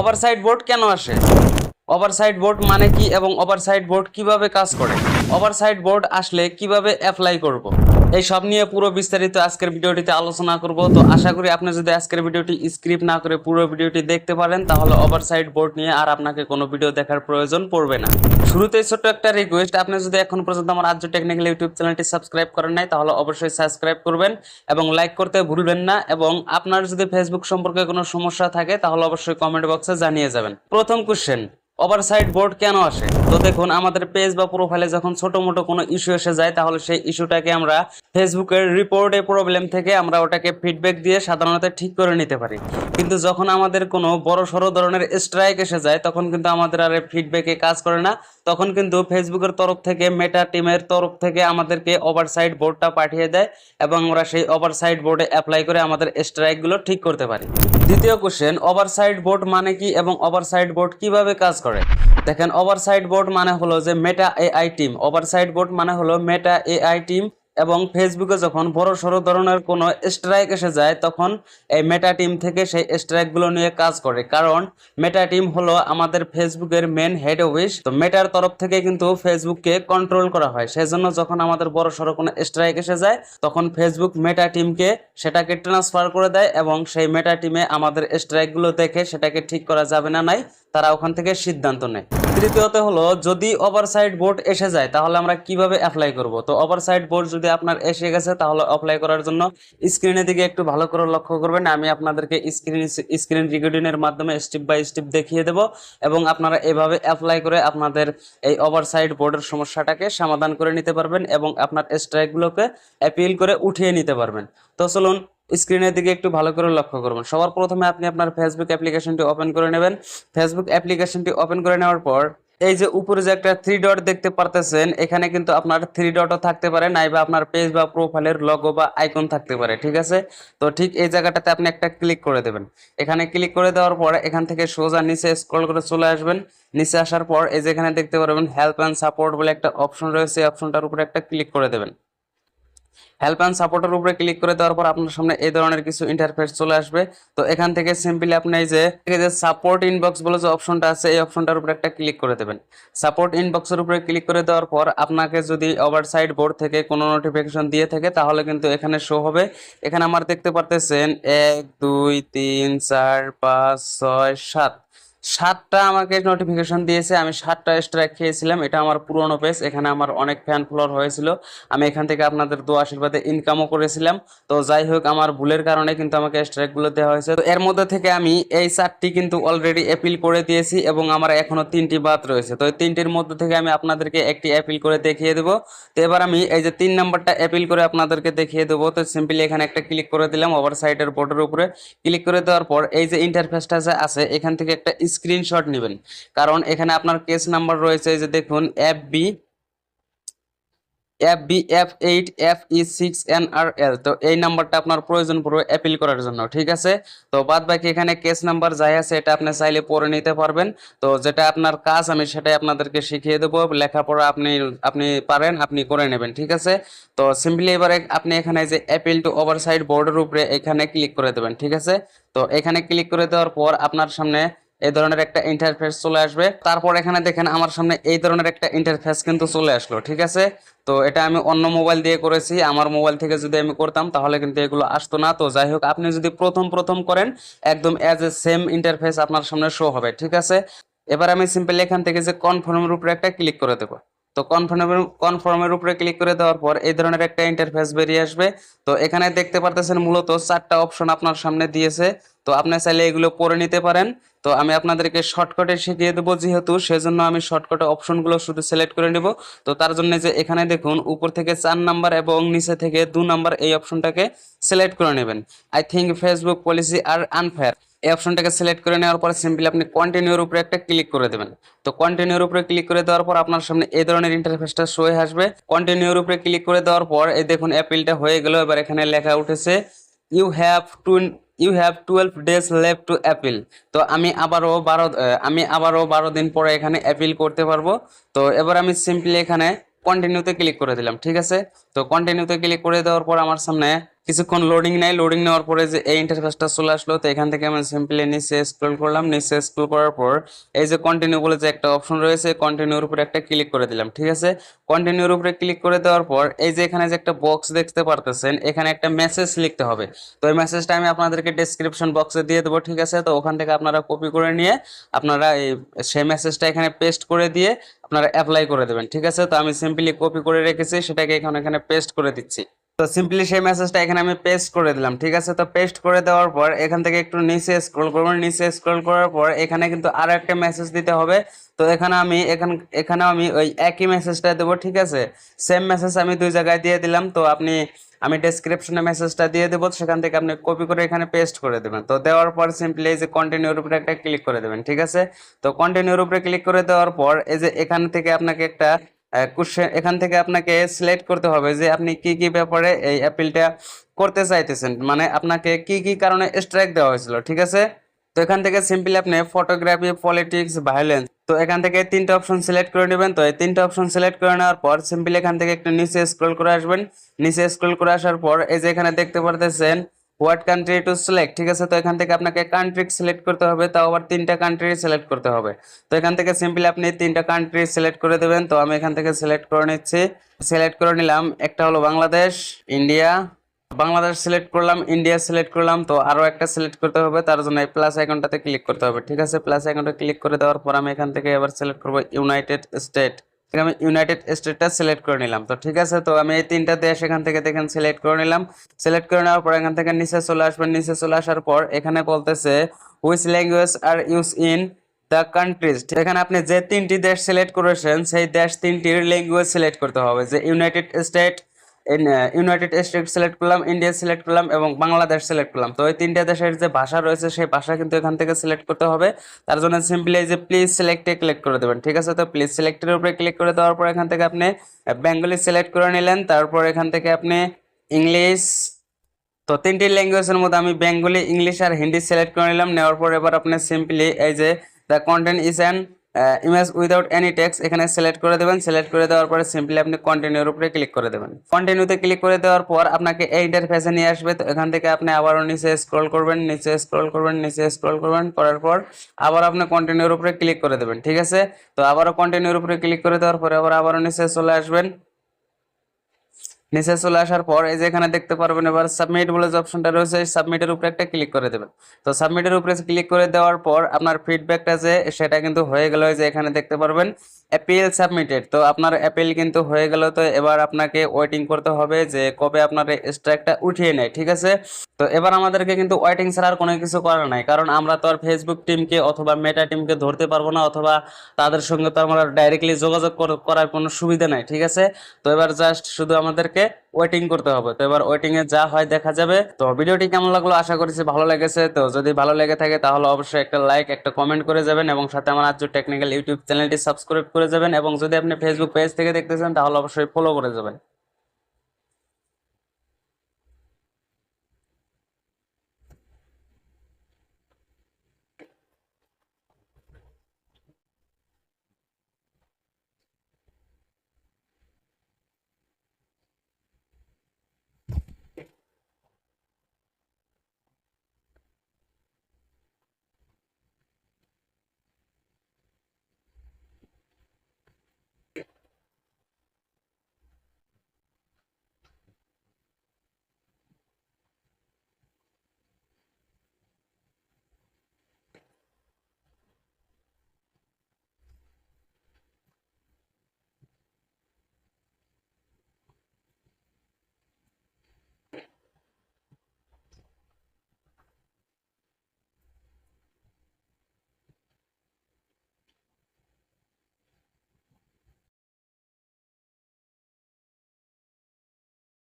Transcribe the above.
Overside board কেন আসে? Overside board মানে কি এবং ওভারসাইড বোর্ড কীভাবে কাজ করে? ওভারসাইড বোর্ড আসলে কীভাবে অ্যাপ্লাই করব? এই সব নিয়ে পুরো বিস্তারিত আজকের ভিডিওটিতে আলোচনা করব। তো আশা করি আপনি যদি আজকের ভিডিওটি স্ক্রিপ্ট না করে পুরো ভিডিওটি দেখতে পারেন, তাহলে ওভারসাইড বোর্ড নিয়ে আর আপনাকে কোনো ভিডিও দেখার প্রয়োজন পড়বে না। শুরুতেই ছোট্ট একটা রিকোয়েস্ট আপনি যদি এখন পর্যন্ত আমার রাজ্য টেকনিক্যাল ইউটিউব চ্যানেলটি সাবস্ক্রাইব করেন নাই, তাহলে অবশ্যই সাবস্ক্রাইব করবেন এবং লাইক করতে ভুলবেন না এবং আপনার যদি ফেসবুক সম্পর্কে কোনো সমস্যা থাকে, তাহলে অবশ্যই কমেন্ট বক্সে জানিয়ে যাবেন। প্রথম কোশ্চেন ওভারসাইড বোর্ড কেন আসে? তো দেখুন, আমাদের পেজ বা প্রোফাইলে যখন ছোট মোটো কোনো ইস্যু এসে যায়, তাহলে সেই ইস্যুটাকে আমরা ফেসবুকের রিপোর্টে প্রবলেম থেকে আমরা ওটাকে ফিডব্যাক দিয়ে সাধারণত ঠিক করে নিতে পারি। কিন্তু যখন আমাদের কোনো বড় সড়ো ধরনের স্ট্রাইক এসে যায়, তখন কিন্তু আমাদের আর ফিডব্যাকে কাজ করে না। তখন কিন্তু ফেসবুকের তরফ থেকে মেটা টিমের তরফ থেকে আমাদেরকে ওভারসাইড বোর্ডটা পাঠিয়ে দেয় এবং আমরা সেই ওভারসাইড বোর্ডে অ্যাপ্লাই করে আমাদের স্ট্রাইকগুলো ঠিক করতে পারি। দ্বিতীয় কোশ্চেন ওভারসাইড বোর্ড মানে কি এবং ওভারসাইড বোর্ড কীভাবে কাজ করে? দেখেন ওভারসাইড বোর্ড মানে হলো যে Meta AI team oversight board মানে হলো মেটা এআই টিম এবং ফেসবুকে যখন বড় সড়ো ধরনের কোনো স্ট্রাইক এসে যায়, তখন এই মেটা টিম থেকে সেই স্ট্রাইকগুলো নিয়ে কাজ করে। কারণ মেটা টিম হলো আমাদের ফেসবুকের মেন হেড অফিস তো মেটার তরফ থেকে কিন্তু ফেসবুককে কন্ট্রোল করা হয়। সেজন্য যখন আমাদের বড় সড়ো কোনো স্ট্রাইক এসে যায়, তখন ফেসবুক মেটা টিমকে সেটাকে ট্রান্সফার করে দেয় এবং সেই মেটা টিমে আমাদের স্ট্রাইকগুলো দেখে সেটাকে ঠিক করা যাবে না নাই। তারা ওখান থেকে সিদ্ধান্ত নেয়। তৃতীয়ত হলো, যদি ওভারসাইড বোর্ড এসে যায়, তাহলে আমরা কীভাবে অ্যাপ্লাই করব? তো ওভারসাইড বোর্ড যদি আপনার এসে গেছে, তাহলে অ্যাপ্লাই করার জন্য স্ক্রিনের দিকে একটু ভালো করে লক্ষ্য করবেন। আমি আপনাদেরকে স্ক্রিন স্ক্রিন রেকর্ডিংয়ের মাধ্যমে স্টেপ বাই স্টেপ দেখিয়ে দেব এবং আপনারা এভাবে অ্যাপ্লাই করে আপনাদের এই ওভারসাইড বোর্ডের সমস্যাটাকে সমাধান করে নিতে পারবেন এবং আপনার স্ট্রাইকগুলোকে অ্যাপিল করে উঠিয়ে নিতে পারবেন। তো চলুন স্ক্রিনের দিকে একটু ভালো করে লক্ষ্য করবেন। সবার প্রথমে আপনি আপনার ফেসবুক অ্যাপ্লিকেশনটি ওপেন করে নেবেন। ফেসবুক অ্যাপ্লিকেশনটি ওপেন করে নেওয়ার পর এই যে উপরে যে একটা থ্রি ডট দেখতে পারতেছেন, এখানে কিন্তু আপনার থ্রি ডটও থাকতে পারে, নাইবা আপনার পেজ বা প্রোফাইলের লগো বা আইকন থাকতে পারে, ঠিক আছে? তো ঠিক এই জায়গাটাতে আপনি একটা ক্লিক করে দেবেন। এখানে ক্লিক করে দেওয়ার পর এখান থেকে সোজা নিচে স্ক্রল করে চলে আসবেন। নিচে আসার পর এই যে এখানে দেখতে পারবেন হেল্প অ্যান্ড সাপোর্ট বলে একটা অপশন রয়েছে, এই অপশনটার উপরে একটা ক্লিক করে দেবেন। হেল্প অ্যান্ড সাপোর্টের উপরে ক্লিক করে দেওয়ার পর আপনার সামনে এই ধরনের কিছু ইন্টারফেস চলে আসবে। তো এখান থেকে সিম্পলি আপনি এই যে যে সাপোর্ট ইনবক্স বলে যে অপশনটা আছে, এই অপশনটার উপরে একটা ক্লিক করে দেবেন। সাপোর্ট ইনবক্সের উপরে ক্লিক করে দেওয়ার পর আপনাকে যদি ওভারসাইড বোর্ড থেকে কোনো নোটিফিকেশন দিয়ে থাকে, তাহলে কিন্তু এখানে শো হবে। এখানে আমার দেখতে পারতেছেন, এক, দুই, তিন, চার, পাঁচ, ছয়, সাত। সাতটা আমাকে নোটিফিকেশন দিয়েছে, আমি সাতটা স্ট্রাইক খেয়েছিলাম, এটা আমার পুরনো পেজ এখানে আমার অনেক ফ্যান ফলোয়ার হয়েছিল। আমি এখান থেকে আপনাদের দু আশীর্বাদে ইনকামও করেছিলাম। তো যাই হোক, আমার ভুলের কারণে কিন্তু আমাকে স্ট্রাইকগুলো দেওয়া হয়েছে। তো এর মধ্যে থেকে আমি এই চারটি কিন্তু অলরেডি অ্যাপিল করে দিয়েছি এবং আমার এখনও তিনটি বাদ রয়েছে। তো এই তিনটির মধ্যে থেকে আমি আপনাদেরকে একটি অ্যাপিল করে দেখিয়ে দেবো। তো এবার আমি এই যে তিন নাম্বারটা অ্যাপিল করে আপনাদেরকে দেখিয়ে দেবো। তো সিম্পলি এখানে একটা ক্লিক করে দিলাম ওভার সাইডের বোর্ডের উপরে। ক্লিক করে দেওয়ার পর এই যে ইন্টারফেসটা যে আছে, এখান থেকে একটা স্ক্রিনশট নেবেন। কারণ এখানে আপনার কেস নাম্বার রয়েছে যে দেখুন F B F B F eight F E six N R L তো এই নাম্বারটা আপনার প্রয়োজন পড়বে অ্যাপিল করার জন্য, ঠিক আছে? তো বাদ বাকি এখানে কেস নাম্বার যাই আছে, এটা আপনি চাইলে পড়ে নিতে পারবেন। তো যেটা আপনার কাজ, আমি সেটাই আপনাদেরকে শিখিয়ে দেবো। লেখাপড়া আপনি আপনি পারেন, আপনি করে নেবেন, ঠিক আছে? তো সিম্পলি এবারে আপনি এখানে যে অ্যাপিল টু ওভারসাইড বোর্ডের উপরে এখানে ক্লিক করে দেবেন, ঠিক আছে? তো এখানে ক্লিক করে দেওয়ার পর আপনার সামনে এই ধরনের একটা ইন্টারফেস চলে আসবে। তারপর এখানে দেখেন আমার সামনে এই ধরনের একটা ইন্টারফেস কিন্তু চলে আসলো, ঠিক আছে? তো এটা আমি অন্য মোবাইল দিয়ে করেছি। আমার মোবাইল থেকে যদি আমি করতাম, তাহলে কিন্তু এগুলো আসতো না। তো যাই হোক, আপনি যদি প্রথম প্রথম করেন, একদম অ্যাজ এ সেম ইন্টারফেস আপনার সামনে শো হবে, ঠিক আছে? এবার আমি সিম্পল এখান থেকে যে কনফার্মের উপরে একটা ক্লিক করে দেবো। তো কনফার্মের কনফার্মের উপরে ক্লিক করে দেওয়ার পর এই ধরনের একটা ইন্টারফেস বেরিয়ে আসবে। তো এখানে দেখতে পারতেছেন মূলত চারটা অপশন আপনার সামনে দিয়েছে। তো আপনি চাইলে এগুলো পড়ে নিতে পারেন। তো আমি আপনাদেরকে শর্টকাটে শিখিয়ে দেবো যেহেতু, সেজন্য আমি শর্টকাটে অপশনগুলো শুধু সিলেক্ট করে নেব। তো তার জন্য যে এখানে দেখুন, উপর থেকে চার নাম্বার এবং নিচে থেকে দু নাম্বার এই অপশনটাকে সিলেক্ট করে নেবেন। I think Facebook policy are unfair এই অপশনটাকে সিলেক্ট করে নেওয়ার পরে সিম্পলি আপনি কন্টিনিউর উপরে একটা ক্লিক করে দেবেন। তো কন্টিনিউর উপরে ক্লিক করে দেওয়ার পর আপনার সামনে এই ধরনের ইন্টারফেসটা শো হয়ে আসবে। কন্টিনিউর উপরে ক্লিক করে দেওয়ার পর এই দেখুন অ্যাপিলটা হয়ে গেল, এবার এখানে লেখা উঠেছে you have to you have twelve days left to appeal তো আমি আবারও বারো আমি আবারও বারো দিন পরে এখানে অ্যাপিল করতে পারব। তো এবার আমি সিম্পলি এখানে কন্টিনিউতে ক্লিক করে দিলাম, ঠিক আছে? তো কন্টিনিউতে ক্লিক করে দেওয়ার পর আমার সামনে কিছুক্ষণ লোডিং নেয়। লোডিং নেওয়ার পরে যে এই ইন্টারফেসটা চলে আসলো, তো এখান থেকে আমি সিম্পলি নিচে স্ক্রল করলাম। নিচে স্ক্রল করার পর এই যে কন্টিনিউ বলে যে একটা অপশন রয়েছে কন্টিনিউর উপরে একটা ক্লিক করে দিলাম, ঠিক আছে? কন্টিনিউর উপরে ক্লিক করে দেওয়ার পর এই যে এখানে যে একটা বক্স দেখতে পারতেছেন, এখানে একটা মেসেজ লিখতে হবে। তো এই মেসেজটা আমি আপনাদেরকে ডেসক্রিপশন বক্সে দিয়ে দেবো, ঠিক আছে? তো ওখান থেকে আপনারা কপি করে নিয়ে আপনারা এই সেই মেসেজটা এখানে পেস্ট করে দিয়ে আপনারা অ্যাপ্লাই করে দেবেন, ঠিক আছে? তো আমি সিম্পলি কপি করে রেখেছি, সেটাকে এখানে এখানে পেস্ট করে দিচ্ছি। তো সিম্পলি সেই মেসেজটা এখানে আমি পেস্ট করে দিলাম, ঠিক আছে? তো পেস্ট করে দেওয়ার পর এখান থেকে একটু নিচে স্ক্রল করবেন নিচে স্ক্রল করার পর এখানে কিন্তু আরও একটা মেসেজ দিতে হবে। তো এখানে আমি, এখান এখানে আমি ওই একই মেসেজটা দেবো, ঠিক আছে? সেম মেসেজ আমি দুই জায়গায় দিয়ে দিলাম। তো আপনি, আমি ডেসক্রিপশনে মেসেজটা দিয়ে দেবো। সেখান থেকে আপনি কপি করে এখানে পেস্ট করে দেবেন। তো দেওয়ার পর সিম্পলি এই যে কন্টিনিউর উপরে একটা ক্লিক করে দেবেন, ঠিক আছে? তো কন্টিনিউর উপরে ক্লিক করে দেওয়ার পর এই যে এখান থেকে আপনাকে একটা কোশ্চেন এখান থেকে আপনাকে সিলেক্ট করতে হবে যে আপনি কি কি ব্যাপারে এই অ্যাপিলটা করতে চাইতেছেন। মানে আপনাকে কি কি কারণে স্ট্রাইক দেওয়া হয়েছিল, ঠিক আছে? তো এখান থেকে সিম্পলি আপনি ফটোগ্রাফি পলিটিক্স ভায়োলেন্স তো এখান থেকে তিনটা অপশন সিলেক্ট করে নেবেন। তো এই তিনটা অপশন সিলেক্ট করে নেওয়ার পর সিম্পলি এখান থেকে একটু নিচে স্ক্রল করে আসবেন। নিচে স্ক্রল করে আসার পর এই যে এখানে দেখতে পারতেছেন হোয়াট কান্ট্রি টু সিলেক্ট ঠিক আছে, তো এখান থেকে আপনাকে কান্ট্রি সিলেক্ট করতে হবে, তাও আবার তিনটা কান্ট্রি সিলেক্ট করতে হবে। তো এখান থেকে সিম্পলি আপনি তিনটা কান্ট্রি সিলেক্ট করে দেবেন, তো আমি এখান থেকে সিলেক্ট করে নিচ্ছি। সিলেক্ট করে নিলাম, একটা হলো বাংলাদেশ ইন্ডিয়া বাংলাদেশ সিলেক্ট করলাম ইন্ডিয়া সিলেক্ট করলাম, তো আরও একটা সিলেক্ট করতে হবে, তার জন্য এই প্লাস আইকনটাতে ক্লিক করতে হবে, ঠিক আছে? প্লাস আইকনটা ক্লিক করে দেওয়ার পর আমি এখান থেকে এবার সিলেক্ট করব ইউনাইটেড স্টেট আমি ইউনাইটেড স্টেটটা সিলেক্ট করে নিলাম। তো ঠিক আছে, তো আমি এই তিনটা দেশ এখান থেকে দেখেন সিলেক্ট করে নিলাম। সিলেক্ট করে নেওয়ার পর এখান থেকে নিচে চলে আসবেন। নিচে চলে আসার পর এখানে বলতেছে which language are use in the countries এখানে আপনি যে তিনটি দেশ সিলেক্ট করেছেন, সেই দেশ তিনটির ল্যাঙ্গুয়েজ সিলেক্ট করতে হবে। যে United State United State select করলাম ইন্ডিয়া সিলেক্ট করলাম এবং বাংলাদেশ সিলেক্ট করলাম। তো ওই তিনটা দেশের যে ভাষা রয়েছে, সেই ভাষা কিন্তু এখান থেকে সিলেক্ট করতে হবে। তার জন্য সিম্পলি এই যে প্লিজ সিলেক্টে ক্লিক করে দেবেন, ঠিক আছে? তো প্লিজ সিলেক্টের উপরে ক্লিক করে দেওয়ার পর এখান থেকে আপনি বেঙ্গলি সিলেক্ট করে নিলেন। তারপর এখান থেকে আপনি ইংলিশ তো তিনটি ল্যাঙ্গুয়েজের মধ্যে আমি বেঙ্গলি ইংলিশ আর হিন্দি সিলেক্ট করে নিলাম। নেওয়ার পর এবার আপনি সিম্পলি এই যে the content is an image without any text এখানে সিলেক্ট করে দেবেন। সিলেক্ট করে দেওয়ার পরে সিম্পলি আপনি কন্টিনিউর উপরে ক্লিক করে দেবেন। কন্টিনিউতে ক্লিক করে দেওয়ার পর আপনাকে এই ইন্টারফেসে নিয়ে আসবে। তো এখান থেকে আপনি আবারও নিচে স্ক্রল করবেন, নিচে স্ক্রল করবেন, নিচে স্ক্রল করবেন। করার পর আবার আপনি কন্টিনিউর উপরে ক্লিক করে দেবেন। ঠিক আছে? তো আবারও কন্টিনিউর উপরে ক্লিক করে দেওয়ার পরে আবার আবারও নিচে চলে আসবেন। নিচে চলে আসার পর এই যে এখানে দেখতে পারবেন এবার সাবমিট বলে যে অপশনটা রয়েছে সাবমিটের উপরে একটা ক্লিক করে দেবেন। তো সাবমিটের উপরে ক্লিক করে দেওয়ার পর আপনার ফিডব্যাকটা যে, সেটা কিন্তু হয়ে গেল যে এখানে দেখতে পারবেন অ্যাপিল সাবমিটেড তো আপনার অ্যাপিল কিন্তু হয়ে গেল, তো এবার আপনাকে ওয়েটিং করতে হবে যে কবে আপনার স্ট্রাইকটা উঠিয়ে নেয়, ঠিক আছে? তো এবার আমাদেরকে কিন্তু ওয়েটিং ছাড়া আর কোনো কিছু করার নাই, কারণ আমরা তো আর ফেসবুক টিমকে অথবা মেটা টিমকে ধরতে পারব না, অথবা তাদের সঙ্গে তো আমরা ডাইরেক্টলি যোগাযোগ করার কোনো সুবিধা নাই, ঠিক আছে? তো এবার জাস্ট শুধু আমাদেরকে ওয়েটিং করতে হবে। তো এবার ওয়েটিং এ যা হয় দেখা যাবে। তো ভিডিওটি কেমন লাগল আশা করছি ভালো লেগেছে। তো যদি ভালো লেগে থাকে তাহলে অবশ্যই একটা লাইক একটা কমেন্ট করে যাবেন এবং সাথে আমার আজ টেকনিক্যাল ইউটিউব চ্যানেলটি সাবস্ক্রাইব করে যাবেন এবং যদি আপনি ফেসবুক পেজ থেকে দেখতেছেন তাহলে অবশ্যই ফলো করে যাবেন।